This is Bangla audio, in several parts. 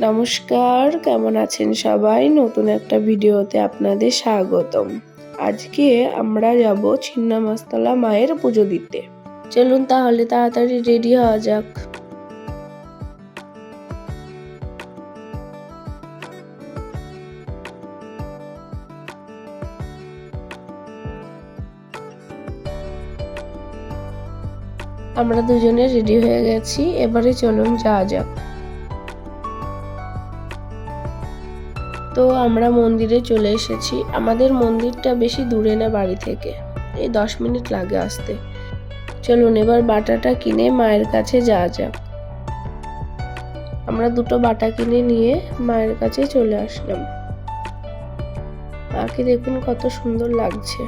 নমস্কার, কেমন আছেন সবাই? নতুন একটা ভিডিওতে আপনাদের স্বাগতম। আজকে আমরা যাব ছিন্নামস্তলা মায়ের পুজো দিতে। চলুন তাহলে তাড়াতাড়ি রেডি হওয়া যাক। আমরা দুজনে রেডি হয়ে গেছি। এবারে চলুন যাওয়া যাক। তো আমরা মন্দিরে চলে এসেছি। আমাদের মন্দিরটা বেশি দূরে না বাড়ি থেকে। এই দশ মিনিট লাগে আসতে। চলুন, এবার বাটাটা কিনে মায়ের কাছে যাওয়া যাক। আমরা দুটো বাটা কিনে নিয়ে মায়ের কাছে চলে আসলাম। মাকে দেখুন কত সুন্দর লাগছে।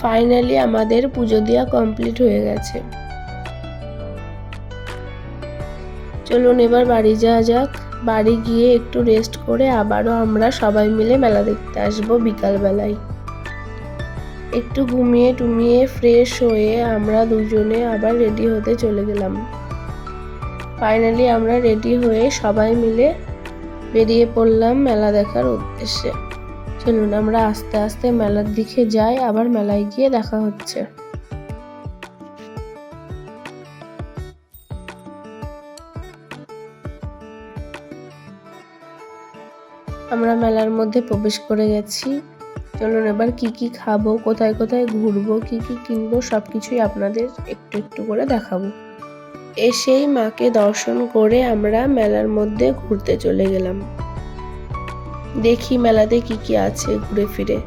ফাইনালি আমাদের পুজো দেওয়া কমপ্লিট হয়ে গেছে। চলুন এবার বাড়ি যাওয়া যাক। বাড়ি গিয়ে একটু রেস্ট করে আবারও আমরা সবাই মিলে মেলা দেখতে আসব বিকালবেলায়। একটু ঘুমিয়ে টুমিয়ে ফ্রেশ হয়ে আমরা দুজনে আবার রেডি হতে চলে গেলাম। ফাইনালি আমরা রেডি হয়ে সবাই মিলে বেরিয়ে পড়লাম মেলা দেখার উদ্দেশ্যে। চলুন আমরা আস্তে আস্তে মেলার দিকে যাই, আবার মেলায় গিয়ে দেখা হচ্ছে। আমরা মেলার মধ্যে প্রবেশ করে গেছি। চলুন এবার কি কি খাব, কোথায় কোথায় ঘুরবো, কি কি কিনবো সব কিছুই আপনাদের একটু একটু করে দেখাবো। এসেই মাকে দর্শন করে আমরা মেলার মধ্যে ঘুরতে চলে গেলাম। দেখি মেলাতে কি কি আছে ঘুরে ফিরে।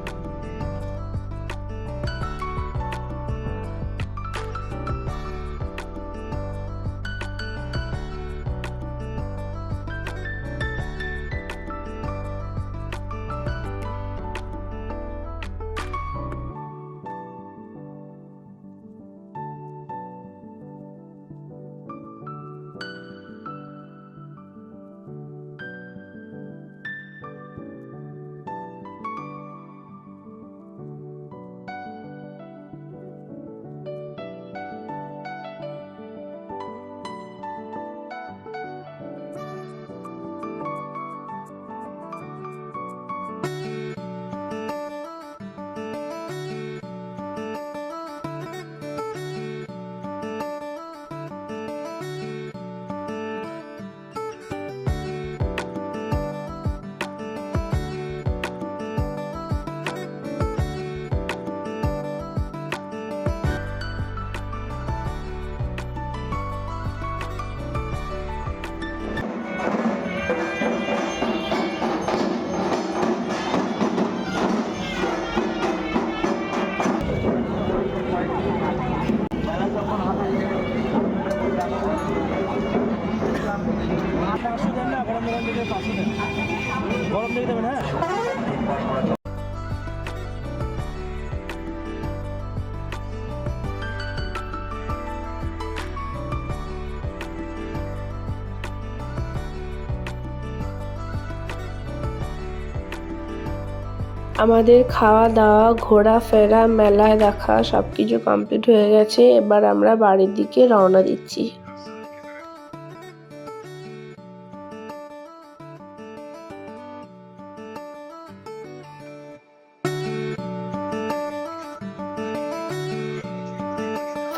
আমাদের খাওয়া দাওয়া ঘোরাফেরা মেলায় দেখা সব কিছু কমপ্লিট হয়ে গেছে। এবার আমরা বাড়ির দিকে রওনা দিচ্ছি।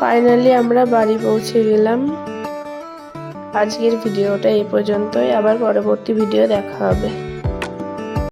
ফাইনালি আমরা বাড়ি পৌঁছে গেলাম। আজকের ভিডিওটা এই পর্যন্তই। আবার পরবর্তী ভিডিও দেখা হবে।